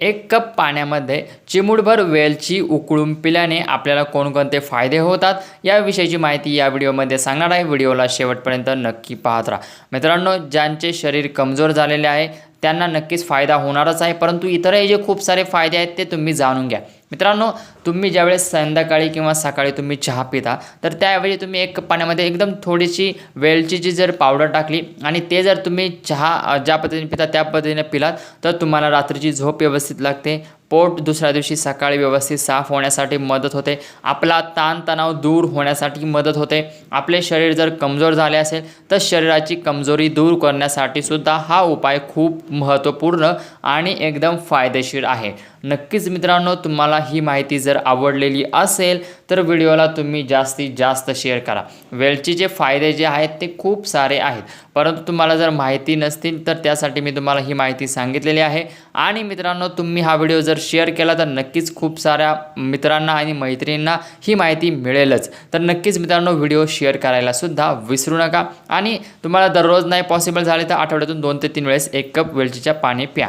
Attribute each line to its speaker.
Speaker 1: एक कप पाण्यामध्ये चिमूटभर वेलची उकळून पिल्याने आपल्याला कोणकोणते फायदे होतात याविषयीची माहिती या व्हिडिओमध्ये सांगणार आहे. व्हिडिओला शेवटपर्यंत नक्की पाहत राहा. मित्रांनो ज्यांचे शरीर कमजोर झालेले आहे त्यांना नक्कीच फायदा होणारच आहे परंतु इतरही जे खूप सारे फायदे आहेत ते तुम्ही जाणून घ्या. मित्रांनो तुम्ही ज्यावेळेस संध्याकाळी किंवा सकाळी तुम्ही चहा पिता तर त्याऐवजी तुम्ही एक पाण्यामध्ये एकदम थोडीशी वेलचीची जर पावडर टाकली आणि ते जर तुम्ही चहा ज्या पद्धतीने पिता त्या पद्धतीने पिलात तर तुम्हाला रात्रीची झोप व्यवस्थित लागते. पोट दुसऱ्या दिवशी सकाळी व्यवस्थित साफ होण्यासाठी मदत होते. आपला ताणतणाव दूर होण्यासाठी मदत होते. आपले शरीर जर कमजोर झाले असेल तर शरीराची कमजोरी दूर करण्यासाठी सुद्धा हा उपाय खूप महत्त्वपूर्ण आणि एकदम फायदेशीर आहे. नक्कीच मित्रांनो तुम्हाला ही माहिती जर आवडलेली असेल तर व्हिडिओला तुम्ही जास्तीत जास्त शेअर करा. वेलचीचे फायदे जे आहेत ते खूप सारे आहेत. परंतु तुम्हाला जर माहिती नसतील तर त्यासाठी मी तुम्हाला ही माहिती सांगितलेली आहे. आणि मित्रांनो तुम्ही हा व्हिडिओ जर शेअर केला तर नक्कीच खूप साऱ्या मित्रांना आणि मैत्रिणींना ही माहिती मिळेलच. तर नक्कीच मित्रांनो व्हिडिओ शेअर करायला सुद्धा विसरू नका. आणि तुम्हाला दररोज नाही पॉसिबल झाले तर आठवड्यातून दोन ते तीन वेळेस एक कप वेलचीच्या पाणी प्या.